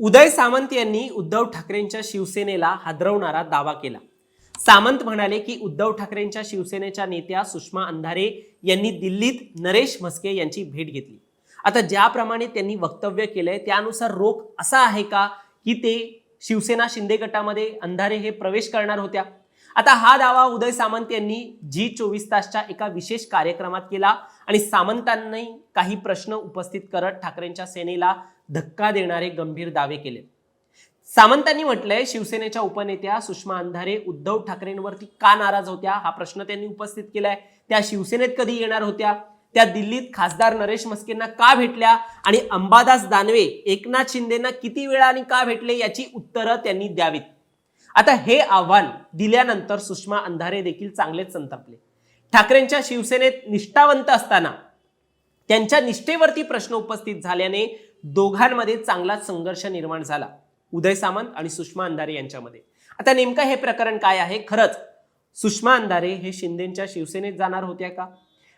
उदय सामंत यांनी उद्धव ठाकरेंच्या शिवसेनेला हादरवणारा दावा केला. सामंत म्हणाले की उद्धव ठाकरेंच्या शिवसेनेच्या नेत्या सुषमा अंधारे यांनी दिल्लीत नरेश म्हस्के यांची भेट घेतली. आता ज्याप्रमाणे त्यांनी वक्तव्य केलंय त्यानुसार रोख असा आहे का की ते शिवसेना शिंदे गटामध्ये अंधारे हे प्रवेश करणार होत्या? आता हा दावा उदय सामंत यांनी जी चोवीस तासच्या एका विशेष कार्यक्रमात केला आणि सामंतांनी काही प्रश्न उपस्थित करत ठाकरेंच्या सेनेला धक्का देणारे गंभीर दावे केले. सामंतांनी म्हटलंय शिवसेनेच्या उपनेत्या सुषमा अंधारे उद्धव ठाकरेंवरती का नाराज होत्या? हा प्रश्न त्यांनी उपस्थित केलाय. त्या शिवसेनेत कधी येणार होत्या? त्या दिल्लीत खासदार नरेश मस्केंना का भेटल्या? आणि अंबादास दानवे एकनाथ शिंदेना किती वेळा आणि का भेटले याची उत्तरं त्यांनी द्यावीत. आता हे आव्हान दिल्यानंतर सुषमा अंधारे देखील चांगलेच संतापले. ठाकरेंच्या शिवसेनेत निष्ठावंत असताना त्यांच्या निष्ठेवरती प्रश्न उपस्थित झाल्याने दोघांमध्ये चांगलाच संघर्ष निर्माण झाला. उदय सामंत आणि सुषमा अंधारे यांच्यामध्ये. आता नेमकं हे प्रकरण काय आहे? खरंच सुषमा अंधारे हे शिंदेच्या शिवसेनेत जाणार होत्या का?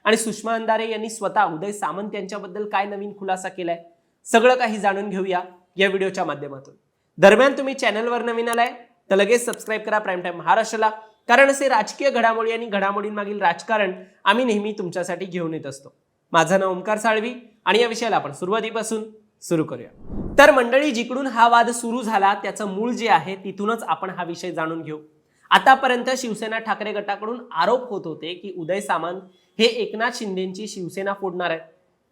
आणि सुषमा अंधारे यांनी स्वतः उदय सामंत यांच्याबद्दल काय नवीन खुलासा केलाय? सगळं काही जाणून घेऊया या व्हिडिओच्या माध्यमातून. दरम्यान तुम्ही चॅनलवर नवीन आलाय तर लगेच सबस्क्राईब करा प्राईम टाईम महाराष्ट्राला कारण असे राजकीय घडामोडी आणि घडामोडींमागील राजकारण आम्ही नेहमी तुमच्यासाठी घेऊन येत असतो. माझं नाव ओंकार साळवी आणि या विषयाला आपण सुरुवातीपासून सुरू करूया. तर मंडळी जिकडून हा वाद सुरू झाला त्याचं मूळ जे आहे तिथूनच आपण हा विषय जाणून घेऊ. आतापर्यंत शिवसेना ठाकरे गटाकडून आरोप होत होते की उदय सामंत हे एकनाथ शिंदेची शिवसेना फोडणार आहेत.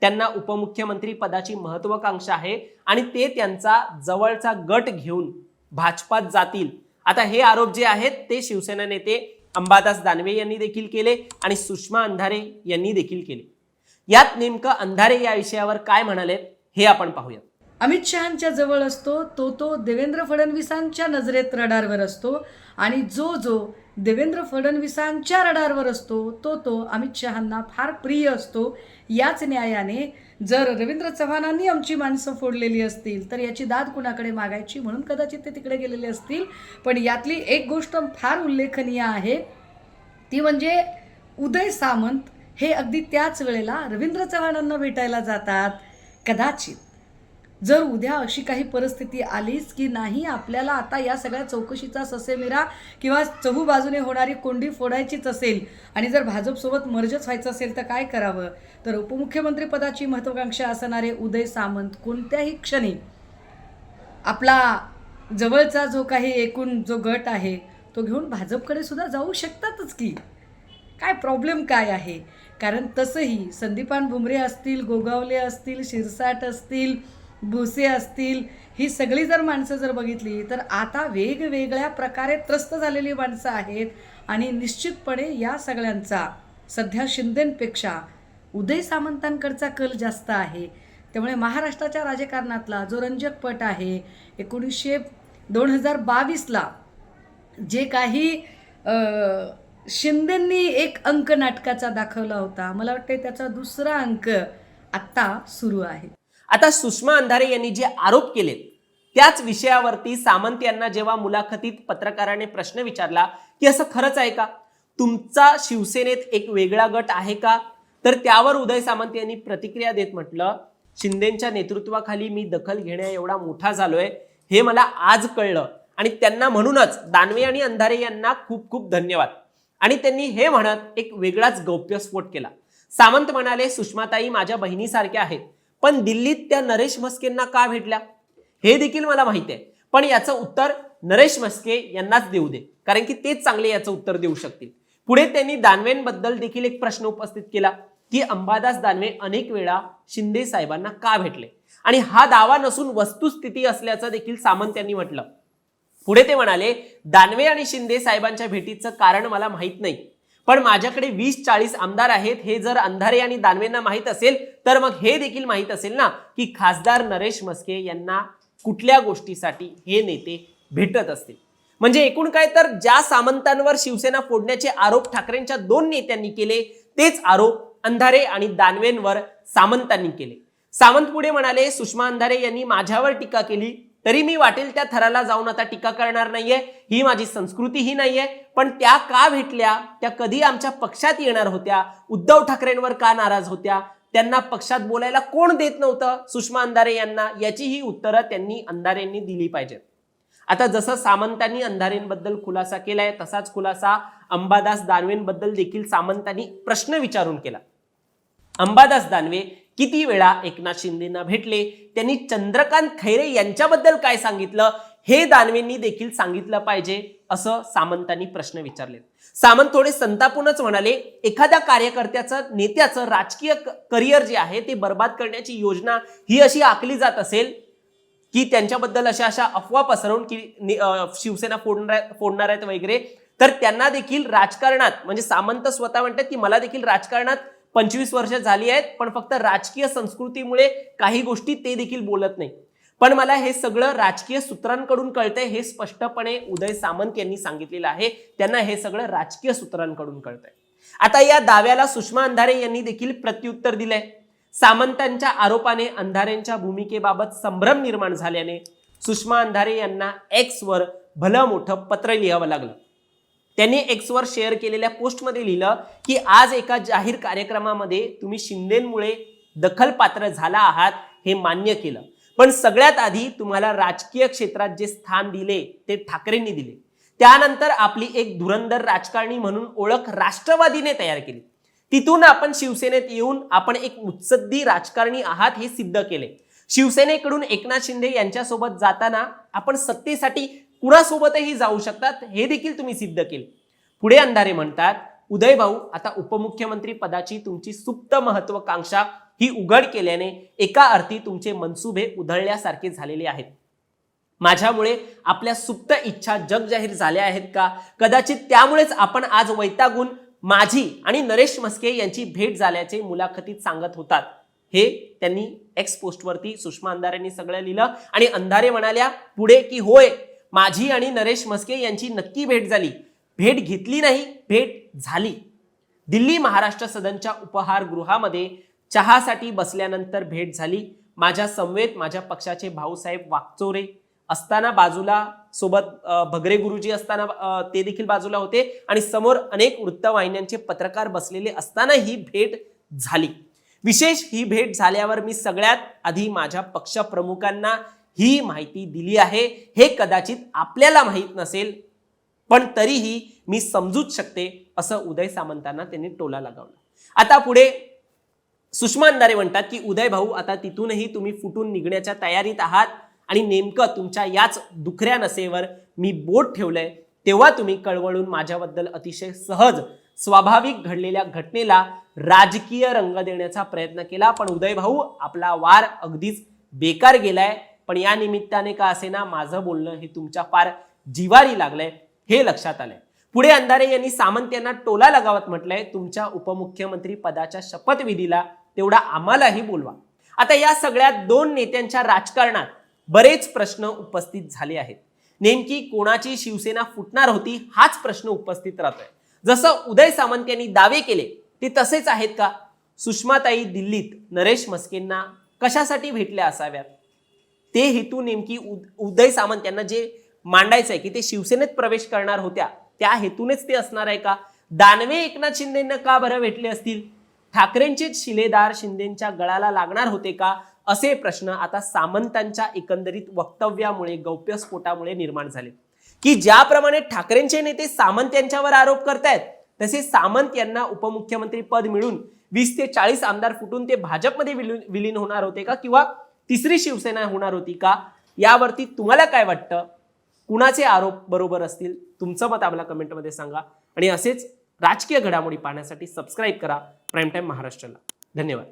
त्यांना उपमुख्यमंत्री पदाची महत्वाकांक्षा आहे आणि ते त्यांचा जवळचा गट घेऊन भाजपात जातील. आता हे आरोप जे आहेत ते शिवसेना नेते अंबादास दानवे यांनी देखील केले आणि सुषमा अंधारे यांनी देखील केले. यात नेमकं अंधारे या विषयावर काय म्हणाले हे आपण पाहूया अमित शहांच्या जवळ असतो तो तो देवेंद्र फडणवीसांच्या नजरेत रडारवर असतो आणि जो जो देवेंद्र फडणवीसांच्या रडारवर असतो तो तो अमित शहांना फार प्रिय असतो. याच न्यायाने जर रवींद्र चव्हाणांनी आमची माणसं फोडलेली असतील तर याची दाद कुणाकडे मागायची म्हणून कदाचित ते तिकडे गेलेले असतील. पण यातली एक गोष्ट फार उल्लेखनीय आहे ती म्हणजे उदय सामंत हे अगदी त्याच वेळेला रवींद्र चव्हाणांना भेटायला जातात. कदाचित. जर उद्या अशी काही परिस्थिती आलीच की नाही आपल्याला आता या सगळ्या चौकशीचा ससेमिरा किंवा चहू बाजूने होणारी कोंडी फोडायचीच असेल आणि जर भाजपसोबत मर्जच व्हायचं असेल तर काय करावं? तर उपमुख्यमंत्रीपदाची महत्त्वाकांक्षा असणारे उदय सामंत कोणत्याही क्षणी आपला जवळचा जो काही एकूण जो गट आहे तो घेऊन भाजपकडे सुद्धा जाऊ शकतातच की. काय प्रॉब्लेम काय आहे? कारण तसंही संदीपान भुमरे असतील गोगावले असतील शिरसाट असतील भुसे असतील ही सगळी जर माणसं जर बघितली तर आता वेगवेगळ्या प्रकारे त्रस्त झालेली माणसं आहेत आणि निश्चितपणे या सगळ्यांचा सध्या शिंदेंपेक्षा उदय सामंतांकडचा कल जास्त आहे. त्यामुळे महाराष्ट्राच्या राजकारणातला जो रंजक पट आहे एकोणीसशे दोन हजार बावीसला जे काही शिंदेंनी एक अंक नाटकाचा दाखवला होता. मला वाटतं त्याचा दुसरा अंक आत्ता सुरू आहे. आता सुषमा अंधारे यांनी जे आरोप केलेत त्याच विषयावरती सामंत यांना जेव्हा मुलाखतीत पत्रकाराने प्रश्न विचारला की असं खरंच आहे का? तुमचा शिवसेनेत एक वेगळा गट आहे का? तर त्यावर उदय सामंत यांनी प्रतिक्रिया देत म्हटलं शिंदेच्या नेतृत्वाखाली मी दखल घेण्या एवढा मोठा झालोय हे मला आज कळलं. आणि त्यांना म्हणूनच दानवे आणि अंधारे यांना खूप खूप धन्यवाद. आणि त्यांनी हे म्हणत एक वेगळाच गौप्यस्फोट केला. सामंत म्हणाले सुषमाताई माझ्या बहिणीसारख्या आहेत पण दिल्लीत त्या नरेश मस्केंना का भेटल्या? हे देखील मला माहिती आहे पण याचं उत्तर नरेश मस्के यांनाच देऊ दे कारण की तेच चांगले याचं उत्तर देऊ शकतील. पुढे त्यांनी दानवेंबद्दल देखील एक प्रश्न उपस्थित केला की अंबादास दानवे अनेक वेळा शिंदे साहेबांना का भेटले? आणि हा दावा नसून वस्तुस्थिती असल्याचं देखील सामंत यांनी म्हटलं. पुढे ते म्हणाले दानवे आणि शिंदे साहेबांच्या भेटीचं कारण मला माहीत नाही. पण माझ्याकडे वीस चाळीस आमदार आहेत हे जर अंधारे आणि दानवेंना माहीत असेल तर मग हे देखील माहीत असेल ना की खासदार नरेश मस्के यांना कुठल्या गोष्टीसाठी हे नेते भेटत असतील? म्हणजे एकूण काय तर ज्या सामंतांवर शिवसेना फोडण्याचे आरोप ठाकरेंच्या दोन नेत्यांनी केले तेच आरोप अंधारे आणि दानवेंवर सामंतांनी केले. सामंत पुढे म्हणाले सुषमा अंधारे यांनी माझ्यावर टीका केली तरी मी वाटेल त्या थराला जाऊन आता टीका करणार नाहीये. ही माझी संस्कृती ही नाहीये. पण त्या का भेटल्या? त्या कधी आमच्या पक्षात येणार होत्या? उद्धव ठाकरेंवर का नाराज होत्या? त्यांना पक्षात बोलायला कोण देत नव्हतं? सुषमा अंधारे यांना याची ही उत्तरं त्यांनी अंधारेंनी दिली पाहिजेत. आता जसं सामंतांनी अंधारेंबद्दल खुलासा केलाय तसाच खुलासा अंबादास दानवेंबद्दल देखील सामंतांनी प्रश्न विचारून केला. अंबादास दानवे किती वेळा एकनाथ शिंदेना भेटले? त्यांनी चंद्रकांत खैरे यांच्याबद्दल काय सांगितलं? हे दानवेंनी देखील सांगितलं पाहिजे असं सामंतांनी प्रश्न विचारले सामंत थोडे संतापूनच म्हणाले एखाद्या कार्यकर्त्याचं नेत्याचं राजकीय करिअर जे आहे ते बर्बाद करण्याची योजना ही अशी आखली जात असेल की त्यांच्याबद्दल अशा अशा अफवा पसरवून की शिवसेना फोडणार फोडणार आहेत वगैरे तर त्यांना देखील राजकारणात म्हणजे सामंत स्वतः म्हणतात की मला देखील राजकारणात पंचवीस वर्ष झाली आहेत पण फक्त राजकीय संस्कृतीमुळे काही गोष्टी ते देखील बोलत नाही. पण मला हे सगळं राजकीय सूत्रांकडून कळतंय हे स्पष्टपणे उदय सामंत यांनी सांगितलेलं आहे. त्यांना हे सगळं राजकीय सूत्रांकडून कळतंय. आता या दाव्याला सुषमा अंधारे यांनी देखील प्रत्युत्तर दिलंय. सामंतांच्या आरोपाने अंधारेंच्या भूमिकेबाबत संभ्रम निर्माण झाल्याने सुषमा अंधारे यांना एक्स वर भलं मोठं पत्र लिहावं लागलं. त्यांनी एक्सवर शेअर केलेल्या पोस्टमध्ये लिहिलं की आज एका जाहीर कार्यक्रमामध्ये तुम्ही शिंदेमुळे दखलपात्र झाला आहात हे मान्य केलं. पण सगळ्यात आधी तुम्हाला राजकीय क्षेत्रात जे स्थान दिले ते ठाकरेंनी दिले. त्यानंतर आपली एक धुरंधर राजकारणी म्हणून ओळख राष्ट्रवादीने तयार केली. तिथून आपण शिवसेनेत येऊन आपण एक मुत्सद्दी राजकारणी आहात हे सिद्ध केले. शिवसेनेकडून एकनाथ शिंदे यांच्यासोबत जाताना आपण सत्तेसाठी कुणासोबतही जाऊ शकतात. हे देखील तुम्ही सिद्ध केले. पुढे अंधारे म्हणतात उदय भाऊ आता उपमुख्यमंत्री पदाची तुमची सुप्त महत्वाकांक्षा ही उघड केल्याने एका अर्थी तुमचे मनसुबे उधळल्यासारखे झालेले आहेत. माझ्यामुळे आपल्या सुप्त इच्छा जग जाहीर झाल्या आहेत का? कदाचित त्यामुळेच आपण आज वैतागून माझी आणि नरेश मस्के यांची भेट झाल्याचे मुलाखतीत सांगत होतात. हे त्यांनी एक्स पोस्टवरती सुषमा अंधारेंनी सगळं लिहिलं आणि अंधारे म्हणाल्या पुढे की होय माझी आणि नरेश मस्के यांची नक्की भेट झाली. भेट घेतली नाही भेट झाली. दिल्ली महाराष्ट्र सदनच्या उपहारगृहामध्ये चहासाठी बसल्यानंतर भेट झाली. माझ्या समवेत माझ्या पक्षाचे भाऊसाहेब वागचोरे असताना बाजूला सोबत भगरे गुरुजी असताना ते देखील बाजूला होते आणि समोर अनेक वृत्तवाहिन्यांचे पत्रकार बसलेले असताना ही भेट झाली. विशेष ही भेट झाल्यावर मी सगळ्यात आधी माझ्या पक्षप्रमुखांना ही माहिती दिली आहे. हे कदाचित आपल्याला माहीत नसेल पण तरीही मी समजूच शकते असं उदय सामंतांना त्यांनी टोला लगावला. आता पुढे सुषमा अंधारे म्हणतात की उदय भाऊ आता तिथूनही तुम्ही फुटून निघण्याच्या तयारीत आहात आणि नेमकं तुमच्या याच दुखऱ्या नसेवर मी बोट ठेवलंय तेव्हा तुम्ही कळवळून माझ्याबद्दल अतिशय सहज स्वाभाविक घडलेल्या घटनेला राजकीय रंग देण्याचा प्रयत्न केला. पण उदय भाऊ आपला वार अगदीच बेकार गेलाय. पण या निमित्ताने का असेना माझं बोलणं हे तुमच्या फार जिवारी लागलंय हे लक्षात आलंय. पुढे अंधारे यांनी सामंत यांना टोला लगावत म्हटलंय तुमच्या उपमुख्यमंत्री पदाच्या शपथविधीला तेवढा आम्हालाही बोलवा. आता या सगळ्या दोन नेत्यांच्या राजकारणात बरेच प्रश्न उपस्थित झाले आहेत. नेमकी कोणाची शिवसेना फुटणार होती हाच प्रश्न उपस्थित राहतोय. जसं उदय सामंत यांनी दावे केले ते तसेच आहेत का? सुषमाताई दिल्लीत नरेश मस्केंना कशासाठी भेटल्या असाव्यात? ते हेतू नेमकी उद- उदय सामंत यांना जे मांडायचं आहे की ते शिवसेनेत प्रवेश करणार होत्या त्या हेतूनेच ते असणार आहे का? दानवे एकनाथ शिंदेंना का बरं भेटले असतील? ठाकरेंचेच शिलेदार शिंदेच्या गळाला लागणार होते का? असे प्रश्न आता सामंतांच्या एकंदरीत वक्तव्यामुळे गौप्यस्फोटामुळे निर्माण झाले. की ज्याप्रमाणे ठाकरेंचे नेते सामंत यांच्यावर आरोप करतायत तसे सामंत यांना उपमुख्यमंत्री पद मिळून वीस ते चाळीस आमदार फुटून ते भाजपमध्ये विलीन होणार होते का? किंवा तिसरी शिवसेना होणार होती का? यावरती तुम्हाला काय वाटतं? कुणाचे आरोप बरोबर असतील? तुमचं मत आम्हाला कमेंटमध्ये सांगा. आणि असेच राजकीय घडामोडी पाहण्यासाठी सबस्क्राईब करा. प्राईम टाईम महाराष्ट्राला. धन्यवाद.